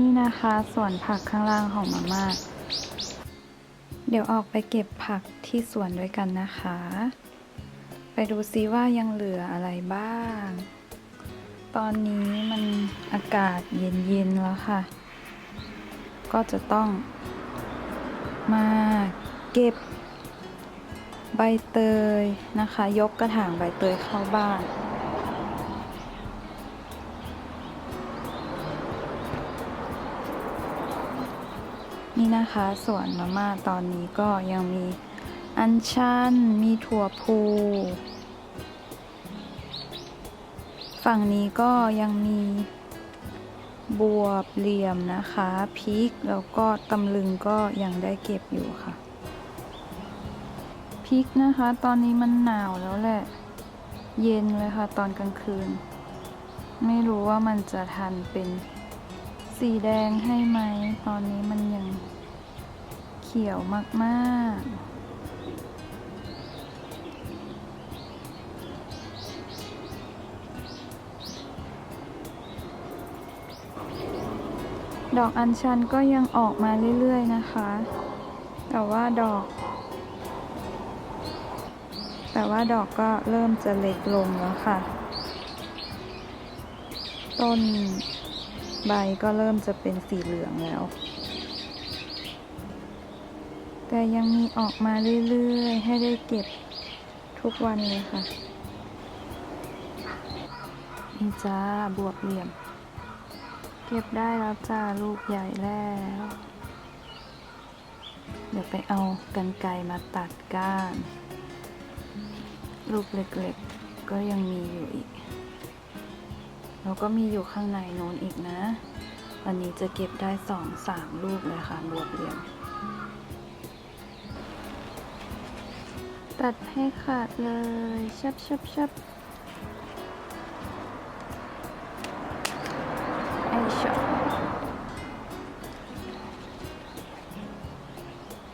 นี่นะคะสวนผักข้างล่างของมาม่า เดี๋ยวออกไปเก็บผักที่สวนด้วยกันนะคะ ไปดูซิว่ายังเหลืออะไรบ้าง ตอนนี้มันอากาศเย็นๆแล้วค่ะ ก็จะต้องมาเก็บใบเตยนะคะ ยกกระถางใบเตยเข้าบ้าน นี่นะคะส่วนมาม่าตอนนี้ก็ยังมีอัญชัน มีถั่วพูฝั่งนี้ก็ยังมีบวบเหลี่ยมนะคะพริกแล้วก็ตำลึงก็ยังได้เก็บอยู่ค่ะพริกนะคะ ตอนนี้มันหนาวแล้วแหละ เย็นเลยค่ะ ตอนกลางคืน ไม่รู้ว่ามันจะทันเป็น สีแดงให้ไหม ตอนนี้มันยังเขียวมากๆดอกอัญชันก็ยังออกมาเรื่อยๆนะคะ แต่ว่าดอก แต่ว่าดอกก็เริ่มจะเล็กลงแล้วค่ะ ต้น ใบก็เริ่มจะเป็นสีเหลืองแล้ว แต่ยังมีออกมาเรื่อยๆ ให้ได้เก็บทุกวันเลยค่ะนี่จ้าบวบเหลี่ยม เก็บได้แล้วจ้าลูกใหญ่แล้ว เดี๋ยวไปเอากันไกมาตัดก้าน ลูกเล็กๆ ก็ยังมีอยู่อีก แล้วก็มีอยู่ข้างในโน้นอีกนะ วันนี้จะเก็บได้สองสามลูกเลยค่ะบวบเหลี่ยมตัดให้ขาดเลยชับชับชับไอชอ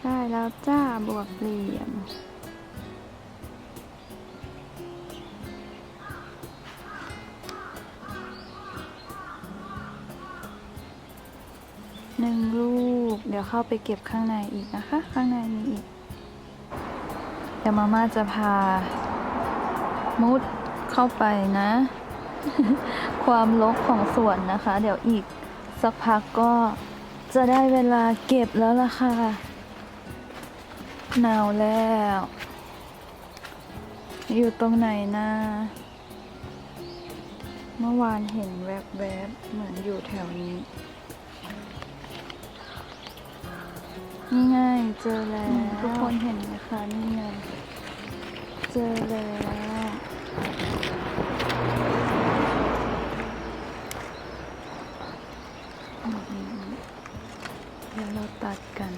ได้แล้วจ้าบวบเหลี่ยม หนึ่งลูก เดี๋ยวเข้าไปเก็บข้างในอีกนะคะ ข้างในมีอีก เดี๋ยวมาม่าจะพา มุดเข้าไปนะ ความรกของสวนนะคะ เดี๋ยวอีกสักพักก็จะได้เวลาเก็บแล้วล่ะค่ะ หนาวแล้ว อยู่ตรงไหนนะเมื่อวานเห็นแวบๆ เหมือนอยู่แถวนี้ นี่ไงเจอแล้ว ทุกคนเห็นไหมคะนี่ไงเจอแล้วเดี๋ยวเราตัดกัน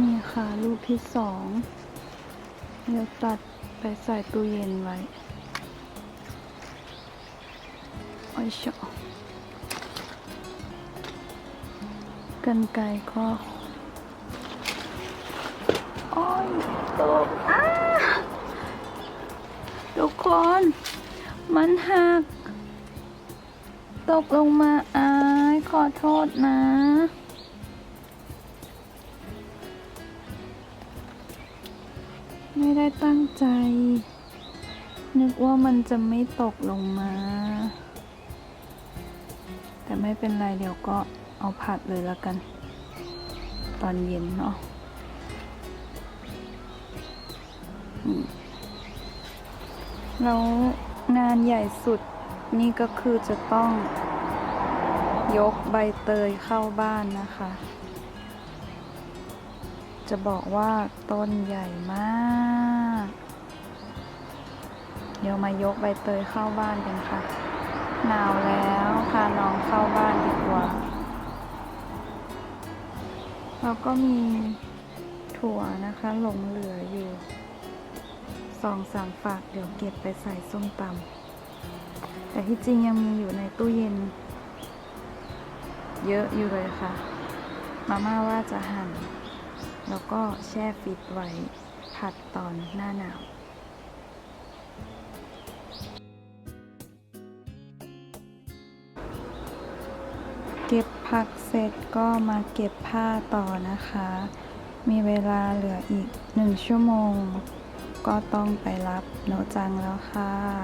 นี่ค่ะลูกที่สองเดี๋ยวตัดไปใส่ตู้เย็นไว้โอ้ยชอกันไกรก็โมันหัก ตกลงมาอายขอโทษนะ ไม่ได้ตั้งใจ นึกว่ามันจะไม่ตกลงมา แต่ไม่เป็นไรเดี๋ยวก็เอาผัดเลยแล้วกัน ตอนเย็นเนาะ แล้วงานใหญ่สุดนี่ก็คือจะต้องยกใบเตยเข้าบ้านนะคะ จะบอกว่าต้นใหญ่มาก เดี๋ยวมายกใบเตยเข้าบ้านกันค่ะ หนาวแล้วพาน้องเข้าบ้านดีกว่าแล้วก็มีถั่วนะคะหลงเหลืออยู่ สองสามฝากเดี๋ยวเก็บไปใส่ส้มตำแต่ที่จริงยังมีอยู่ในตู้เย็น เยอะอยู่เลยค่ะ มาม่าว่าจะหั่น แล้วก็แช่ฟิตไว้ ผัดตอนหน้าหนาวเก็บผักเสร็จก็มาเก็บผ้าต่อนะคะ มีเวลาเหลืออีกหนึ่งชั่วโมง ก็ต้องไปรับโนจังแล้วค่ะ